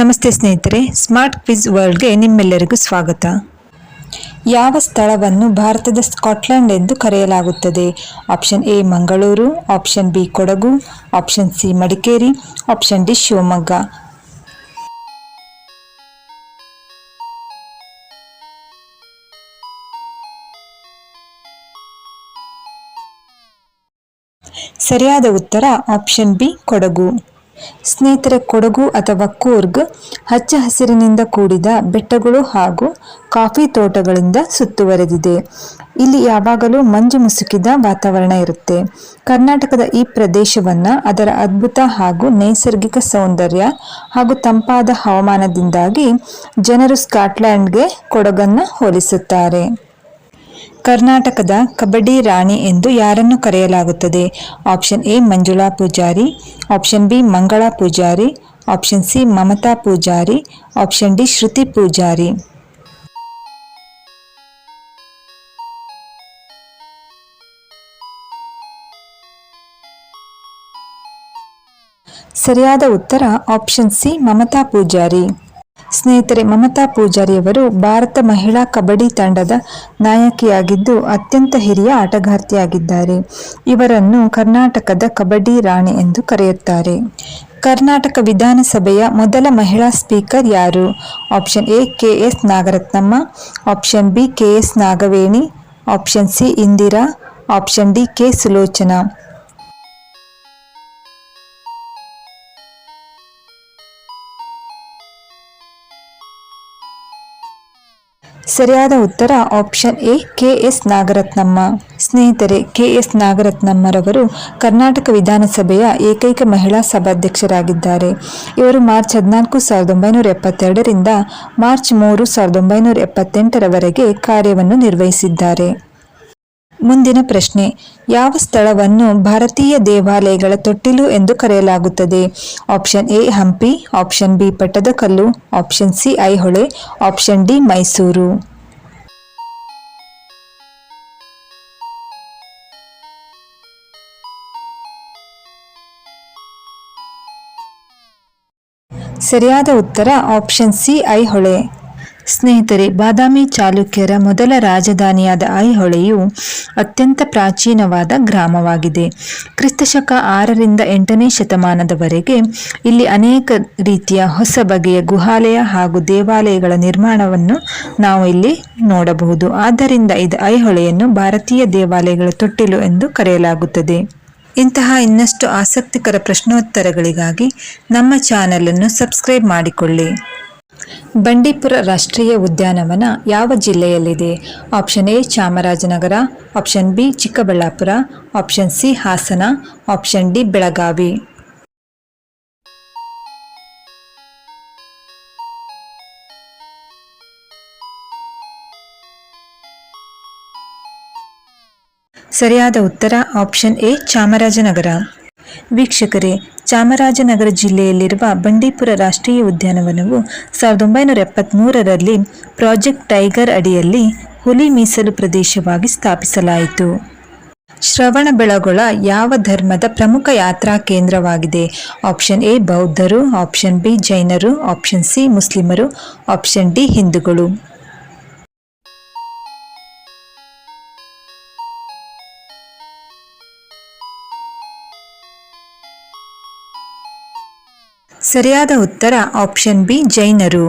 ನಮಸ್ತೆ ಸ್ನೇಹಿತರೆ, smart quiz ವರ್ಲ್ಡ್ಗೆ ನಿಮ್ಮೆಲ್ಲರಿಗೂ ಸ್ವಾಗತ. ಯಾವ ಸ್ಥಳವನ್ನು ಭಾರತದ ಸ್ಕಾಟ್ಲೆಂಡ್ ಎಂದು ಕರೆಯಲಾಗುತ್ತದೆ? Option A Mangaluru, option B Kodagu, option C Madikeri, option D Shivamogga. ಸರಿಯಾದ ಉತ್ತರ ಆಪ್ಷನ್ ಬಿ ಕೊಡಗು. ಸ್ನೇಹಿತರೆ ಕೊಡಗು ಅಥವಾ ಕೂರ್ಗ್, ಹಚ್ಚ ಹಸಿರಿನಿಂದ ಕೂಡಿದ ಬೆಟ್ಟಗಳು ಹಾಗೂ ಕಾಫಿ ತೋಟಗಳಿಂದ ಸುತ್ತುವರೆದಿದೆ. ಇಲ್ಲಿ ಯಾವಾಗಲೂ ಮಂಜು ಮುಸುಕಿದ ವಾತಾವರಣ ಇರುತ್ತೆ. ಕರ್ನಾಟಕದ ಈ ಪ್ರದೇಶವನ್ನು ಅದರ ಅದ್ಭುತ ಹಾಗೂ ನೈಸರ್ಗಿಕ ಸೌಂದರ್ಯ ಹಾಗೂ ತಂಪಾದ ಹವಾಮಾನದಿಂದಾಗಿ ಜನರು ಸ್ಕಾಟ್ಲ್ಯಾಂಡ್ಗೆ ಕೊಡಗನ್ನು ಹೋಲಿಸುತ್ತಾರೆ. ಕರ್ನಾಟಕದ ಕಬಡ್ಡಿ ರಾಣಿ ಎಂದು ಯಾರನ್ನು ಕರೆಯಲಾಗುತ್ತದೆ? Option A, Manjula Pujari, option B, Mangala Pujari, option C, Mamata Pujari, option D, Shruti Pujari. ಸರಿಯಾದ ಉತ್ತರ ಆಪ್ಷನ್ ಸಿ, ಮಮತಾ ಪೂಜಾರಿ. ಸ್ನೇಹಿತರೆ, ಮಮತಾ ಪೂಜಾರಿಯವರು ಭಾರತ ಮಹಿಳಾ ಕಬಡ್ಡಿ ತಂಡದ ನಾಯಕಿಯಾಗಿದ್ದು ಅತ್ಯಂತ ಹಿರಿಯ ಆಟಗಾರ್ತಿಯಾಗಿದ್ದಾರೆ. ಇವರನ್ನು ಕರ್ನಾಟಕದ ಕಬಡ್ಡಿ ರಾಣಿ ಎಂದು ಕರೆಯುತ್ತಾರೆ. ಕರ್ನಾಟಕ ವಿಧಾನಸಭೆಯ ಮೊದಲ ಮಹಿಳಾ ಸ್ಪೀಕರ್ ಯಾರು? Option A, K S Nagarathnamma, option B, K S Nagaveni, option C, Indira, option D, K Sulochana. ಸರಿಯಾದ ಉತ್ತರ option A, K S Nagarathnamma. ಸ್ನೇಹಿತರೆ, ಕೆ ಎಸ್ ನಾಗರತ್ನಮ್ಮರವರು ಕರ್ನಾಟಕ ವಿಧಾನಸಭೆಯ ಏಕೈಕ ಮಹಿಳಾ ಸಭಾಧ್ಯಕ್ಷರಾಗಿದ್ದಾರೆ. ಇವರು ಮಾರ್ಚ್ ಹದಿನಾಲ್ಕು ಸಾವಿರದ ಒಂಬೈನೂರ ಎಪ್ಪತ್ತೆರಡರಿಂದ ಮಾರ್ಚ್ ಮೂರು ಸಾವಿರದ ಒಂಬೈನೂರ ಎಪ್ಪತ್ತೆಂಟರವರೆಗೆ ಕಾರ್ಯವನ್ನು ನಿರ್ವಹಿಸಿದ್ದಾರೆ. ಮುಂದಿನ ಪ್ರಶ್ನೆ, ಯಾವ ಸ್ಥಳವನ್ನು ಭಾರತೀಯ ದೇವಾಲಯಗಳ ತೊಟ್ಟಿಲು ಎಂದು ಕರೆಯಲಾಗುತ್ತದೆ? Option A, Hampi, option B, Pattadakal, option C, Aihole, option D, Mysuru. ಸರಿಯಾದ ಉತ್ತರ ಆಪ್ಷನ್ ಸಿ, ಐಹೊಳೆ. ಸ್ನೇಹಿತರೆ, ಬಾದಾಮಿ ಚಾಲುಕ್ಯರ ಮೊದಲ ರಾಜಧಾನಿಯಾದ ಐಹೊಳೆಯು ಅತ್ಯಂತ ಪ್ರಾಚೀನವಾದ ಗ್ರಾಮವಾಗಿದೆ. ಕ್ರಿಸ್ತಶಕ ಆರರಿಂದ ಎಂಟನೇ ಶತಮಾನದವರೆಗೆ ಇಲ್ಲಿ ಅನೇಕ ರೀತಿಯ ಹೊಸ ಬಗೆಯ ಗುಹಾಲಯ ಹಾಗೂ ದೇವಾಲಯಗಳ ನಿರ್ಮಾಣವನ್ನು ನಾವು ಇಲ್ಲಿ ನೋಡಬಹುದು. ಆದ್ದರಿಂದ ಇದು ಐಹೊಳೆಯನ್ನು ಭಾರತೀಯ ದೇವಾಲಯಗಳ ತೊಟ್ಟಿಲು ಎಂದು ಕರೆಯಲಾಗುತ್ತದೆ. ಇಂತಹ ಇನ್ನಷ್ಟು ಆಸಕ್ತಿಕರ ಪ್ರಶ್ನೋತ್ತರಗಳಿಗಾಗಿ ನಮ್ಮ ಚಾನಲನ್ನು ಸಬ್ಸ್ಕ್ರೈಬ್ ಮಾಡಿಕೊಳ್ಳಿ. ಬಂಡೀಪುರ ರಾಷ್ಟ್ರೀಯ ಉದ್ಯಾನವನ ಯಾವ ಜಿಲ್ಲೆಯಲ್ಲಿದೆ? Option A, Chamarajanagar, option B, Chikkaballapur, option C, Hassan, option D, Belagavi. ಸರಿಯಾದ ಉತ್ತರ ಆಪ್ಷನ್ ಎ, ಚಾಮರಾಜನಗರ. ವೀಕ್ಷಕರೇ ಚಾಮರಾಜನಗರ ಜಿಲ್ಲೆಯಲ್ಲಿರುವ ಬಂಡೀಪುರ ರಾಷ್ಟ್ರೀಯ ಉದ್ಯಾನವನವು ಸಾವಿರದ ಒಂಬೈನೂರ ಎಪ್ಪತ್ತ್ಮೂರರಲ್ಲಿ ಪ್ರಾಜೆಕ್ಟ್ ಟೈಗರ್ ಅಡಿಯಲ್ಲಿ ಹುಲಿ ಮೀಸಲು ಪ್ರದೇಶವಾಗಿ ಸ್ಥಾಪಿಸಲಾಯಿತು. ಶ್ರವಣ ಬೆಳಗೊಳ ಯಾವ ಧರ್ಮದ ಪ್ರಮುಖ ಯಾತ್ರಾ ಕೇಂದ್ರವಾಗಿದೆ? ಆಪ್ಷನ್ ಎ, ಬೌದ್ಧರು, ಆಪ್ಷನ್ ಬಿ, ಜೈನರು, ಆಪ್ಷನ್ ಸಿ, ಮುಸ್ಲಿಮರು, ಆಪ್ಷನ್ ಡಿ, ಹಿಂದೂಗಳು. ಸರಿಯಾದ ಉತ್ತರ ಆಪ್ಷನ್ ಬಿ ಜೈನರು.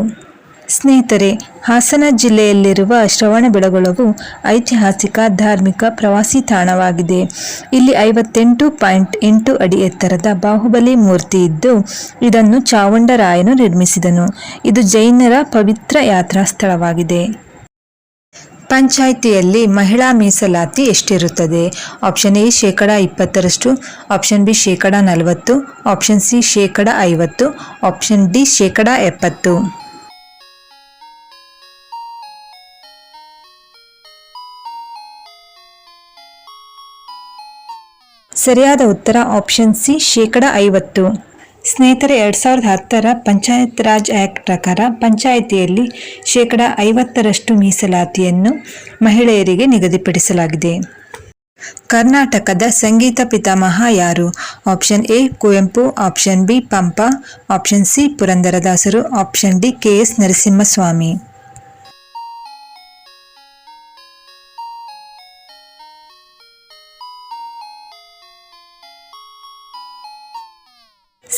ಸ್ನೇಹಿತರೆ, ಹಾಸನ ಜಿಲ್ಲೆಯಲ್ಲಿರುವ ಶ್ರವಣಬೆಳಗೊಳವು ಐತಿಹಾಸಿಕ ಧಾರ್ಮಿಕ ಪ್ರವಾಸಿ ತಾಣವಾಗಿದೆ. ಇಲ್ಲಿ ಐವತ್ತೆಂಟು ಪಾಯಿಂಟ್ ಎಂಟು ಅಡಿ ಎತ್ತರದ ಬಾಹುಬಲಿ ಮೂರ್ತಿ ಇದ್ದು, ಇದನ್ನು ಚಾವುಂಡರಾಯನು ನಿರ್ಮಿಸಿದನು. ಇದು ಜೈನರ ಪವಿತ್ರ ಯಾತ್ರಾ ಸ್ಥಳವಾಗಿದೆ. ಪಂಚಾಯಿತಿಯಲ್ಲಿ ಮಹಿಳಾ ಮೀಸಲಾತಿ ಎಷ್ಟಿರುತ್ತದೆ? ಆಪ್ಷನ್ ಎ ಶೇಕಡ ಇಪ್ಪತ್ತರಷ್ಟು, ಆಪ್ಷನ್ ಬಿ ಶೇಕಡ ನಲವತ್ತು, ಆಪ್ಷನ್ ಸಿ ಶೇಕಡ ಐವತ್ತು, ಆಪ್ಷನ್ ಡಿ ಶೇಕಡ ಎಪ್ಪತ್ತು. ಸರಿಯಾದ ಉತ್ತರ ಆಪ್ಷನ್ ಸಿ ಶೇಕಡ ಐವತ್ತು. ಸ್ನೇಹಿತರೆ, ಎರಡು ಸಾವಿರದ ಹತ್ತರ ಪಂಚಾಯತ್ ರಾಜ್ ಆ್ಯಕ್ಟ್ ಪ್ರಕಾರ ಪಂಚಾಯಿತಿಯಲ್ಲಿ ಶೇಕಡ ಐವತ್ತರಷ್ಟು ಮೀಸಲಾತಿಯನ್ನು ಮಹಿಳೆಯರಿಗೆ ನಿಗದಿಪಡಿಸಲಾಗಿದೆ. ಕರ್ನಾಟಕದ ಸಂಗೀತ ಪಿತಾಮಹ ಯಾರು? Option A, Kuvempu, option B, Pampa, option C, ಪುರಂದರದಾಸರು, option D, K S Narasimhaswamy.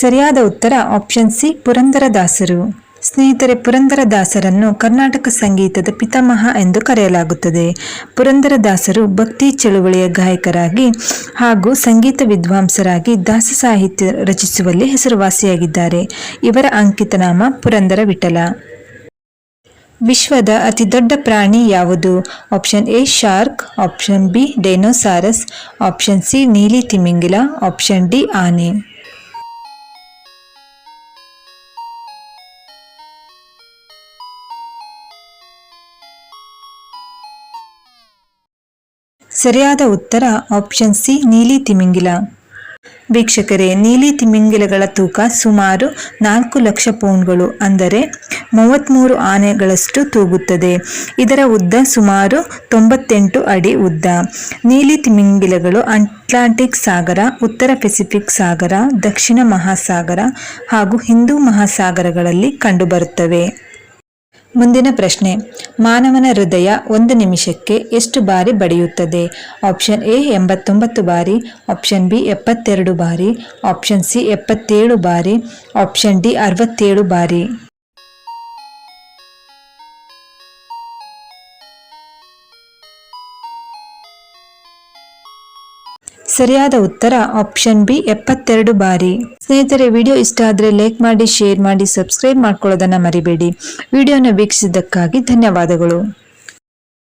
ಸರಿಯಾದ ಉತ್ತರ ಆಪ್ಷನ್ ಸಿ ಪುರಂದರದಾಸರು. ಸ್ನೇಹಿತರೆ, ಪುರಂದರದಾಸರನ್ನು ಕರ್ನಾಟಕ ಸಂಗೀತದ ಪಿತಾಮಹ ಎಂದು ಕರೆಯಲಾಗುತ್ತದೆ. ಪುರಂದರದಾಸರು ಭಕ್ತಿ ಚಳುವಳಿಯ ಗಾಯಕರಾಗಿ ಹಾಗೂ ಸಂಗೀತ ವಿದ್ವಾಂಸರಾಗಿ ದಾಸ ಸಾಹಿತ್ಯ ರಚಿಸುವಲ್ಲಿ ಹೆಸರುವಾಸಿಯಾಗಿದ್ದಾರೆ. ಇವರ ಅಂಕಿತನಾಮ ಪುರಂದರ ವಿಠಲ ವಿಶ್ವದ ಅತಿ ದೊಡ್ಡ ಪ್ರಾಣಿ ಯಾವುದು? Option A shark option B dinosaurs option C ನೀಲಿ ತಿಮಿಂಗಿಲ ಆಪ್ಷನ್ ಡಿ ಆನೆ. ಸರಿಯಾದ ಉತ್ತರ ಆಪ್ಷನ್ ಸಿ ನೀಲಿ ತಿಮಿಂಗಿಲ. ವೀಕ್ಷಕರೇ, ನೀಲಿ ತಿಮಿಂಗಿಲಗಳ ತೂಕ ಸುಮಾರು ನಾಲ್ಕು ಲಕ್ಷ ಪೌಂಡ್ಗಳು, ಅಂದರೆ ಮೂವತ್ತ್ಮೂರು ಆನೆಗಳಷ್ಟು ತೂಗುತ್ತದೆ. ಇದರ ಉದ್ದ ಸುಮಾರು ತೊಂಬತ್ತೆಂಟು ಅಡಿ ಉದ್ದ. ನೀಲಿ ತಿಮಿಂಗಿಲಗಳು ಅಟ್ಲಾಂಟಿಕ್ ಸಾಗರ, ಉತ್ತರ ಪೆಸಿಫಿಕ್ ಸಾಗರ, ದಕ್ಷಿಣ ಮಹಾಸಾಗರ ಹಾಗೂ ಹಿಂದೂ ಮಹಾಸಾಗರಗಳಲ್ಲಿ ಕಂಡುಬರುತ್ತವೆ. ಮುಂದಿನ ಪ್ರಶ್ನೆ. ಮಾನವನ ಹೃದಯ ಒಂದು ನಿಮಿಷಕ್ಕೆ ಎಷ್ಟು ಬಾರಿ ಬಡಿಯುತ್ತದೆ? ಆಪ್ಷನ್ ಎ ಎಂಬತ್ತೊಂಬತ್ತು ಬಾರಿ, ಆಪ್ಷನ್ ಬಿ ಎಪ್ಪತ್ತೆರಡು ಬಾರಿ, ಆಪ್ಷನ್ ಸಿ ಎಪ್ಪತ್ತೇಳು ಬಾರಿ, ಆಪ್ಷನ್ ಡಿ ಅರವತ್ತೇಳು ಬಾರಿ. ಸರಿಯಾದ ಉತ್ತರ ಆಪ್ಷನ್ ಬಿ ಎಪ್ಪತ್ತೆರಡು ಬಾರಿ. ಸ್ನೇಹಿತರೆ ವಿಡಿಯೋ ಇಷ್ಟ ಆದರೆ ಲೈಕ್ ಮಾಡಿ ಶೇರ್ ಮಾಡಿ ಸಬ್ಸ್ಕ್ರೈಬ್ ಮಾಡ್ಕೊಳ್ಳೋದನ್ನು ಮರಿಬೇಡಿ. ವಿಡಿಯೋನ ವೀಕ್ಷಿಸಿದ್ದಕ್ಕಾಗಿ ಧನ್ಯವಾದಗಳು.